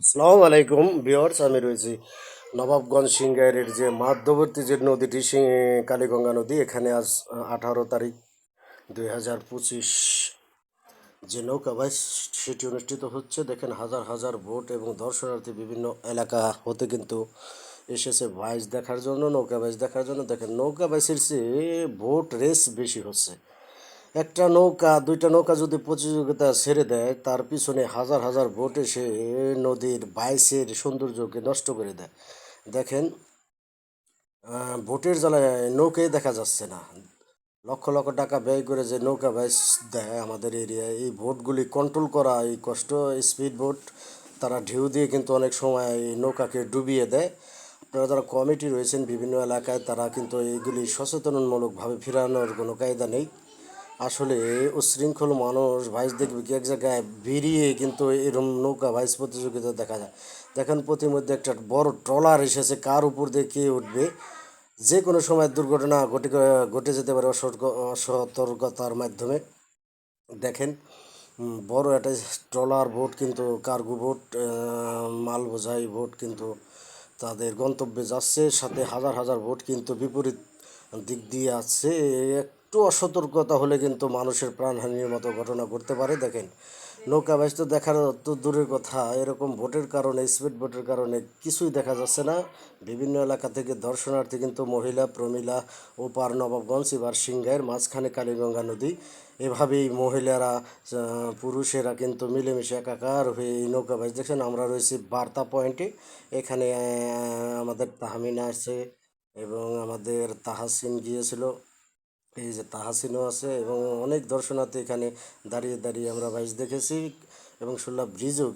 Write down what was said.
সালাম আলাইকুম বিয়ার্স আমি রয়েছি নবাবগঞ্জ সিংগাইরের যে মধ্যবর্তী যে নদীটি কালীগঙ্গা নদী, এখানে আজ আঠারো তারিখ দুই হাজার পঁচিশ যে নৌকা বাইচ সেটি অনুষ্ঠিত হচ্ছে। দেখেন, হাজার হাজার ভোট এবং দর্শনার্থী বিভিন্ন এলাকা হতে কিন্তু এসেছে বাইচ দেখার জন্য, নৌকা বাইচ দেখার জন্য। দেখেন, নৌকা বাইচের চেয়ে ভোট রেস বেশি হচ্ছে। একটা নৌকা, দুইটা নৌকা যদি প্রতিযোগিতা ছেড়ে দেয়, তার পিছনে হাজার হাজার বোট এসে নদীর বাইসের সৌন্দর্যকে নষ্ট করে দেয়। দেখেন ভোটের জ্বালায় নৌকাই দেখা যাচ্ছে না। লক্ষ লক্ষ টাকা ব্যয় করে যে নৌকা বাইস দেয় আমাদের এরিয়ায়, এই ভোটগুলি কন্ট্রোল করা এই কষ্ট। স্পিড বোট তারা ঢেউ দিয়ে কিন্তু অনেক সময় এই নৌকাকে ডুবিয়ে দেয়। আপনারা যারা কমিটি রয়েছেন বিভিন্ন এলাকায়, তারা কিন্তু এইগুলি সচেতনমূলকভাবে ফেরানোর কোনো কায়দা নেই। আসলে উশৃঙ্খল মানুষ, ভাইস দেখবে কি এক জায়গায় বেরিয়ে কিন্তু এরকম নৌকা ভাইস প্রতিযোগিতা দেখা যায়। দেখেন প্রতিমধ্যে একটা বড় ট্রলার এসেছে, কার উপর দিয়ে কে উঠবে? যে কোনো সময় দুর্ঘটনা ঘটে ঘটে যেতে পারে অসতর্ক- অসতর্কতার মাধ্যমে। দেখেন বড় একটা ট্রলার বোট কিন্তু, কার্গো বোট মাল বোঝাই বোট কিন্তু তাদের গন্তব্যে যাচ্ছে। সাথে হাজার হাজার বোট কিন্তু বিপরীত দিক দিয়ে আছে। একটু অসতর্কতা হলে কিন্তু মানুষের প্রাণহানির মতো ঘটনা ঘটতে পারে। দেখেন, নৌকা বাইচ তো দেখার তো দূরের কথা, এরকম বোটের কারণে, স্পিড বোটের কারণে কিছুই দেখা যাচ্ছে না। বিভিন্ন এলাকা থেকে দর্শনার্থী কিন্তু মহিলা, প্রমিলা ও পার নবাবগঞ্জ, এবার সিংগাইয়ের মাঝখানে কালীগঙ্গা নদী। এভাবেই মহিলারা পুরুষেরা কিন্তু মিলেমিশে একাকার হয়ে এই নৌকা বাইচ দেখছেন আমরা রয়েছি বার্তা পয়েন্টে। এখানে আমাদের তাহমিনা আছে এবং আমাদের তাহাসিন গিয়েছিল। এই যে তাহাসিনও আছে এবং অনেক দর্শনার্থী এখানে দাঁড়িয়ে দাঁড়িয়ে আমরা ভাইস দেখেছি এবং শুনলাম ব্রিজও গিয়ে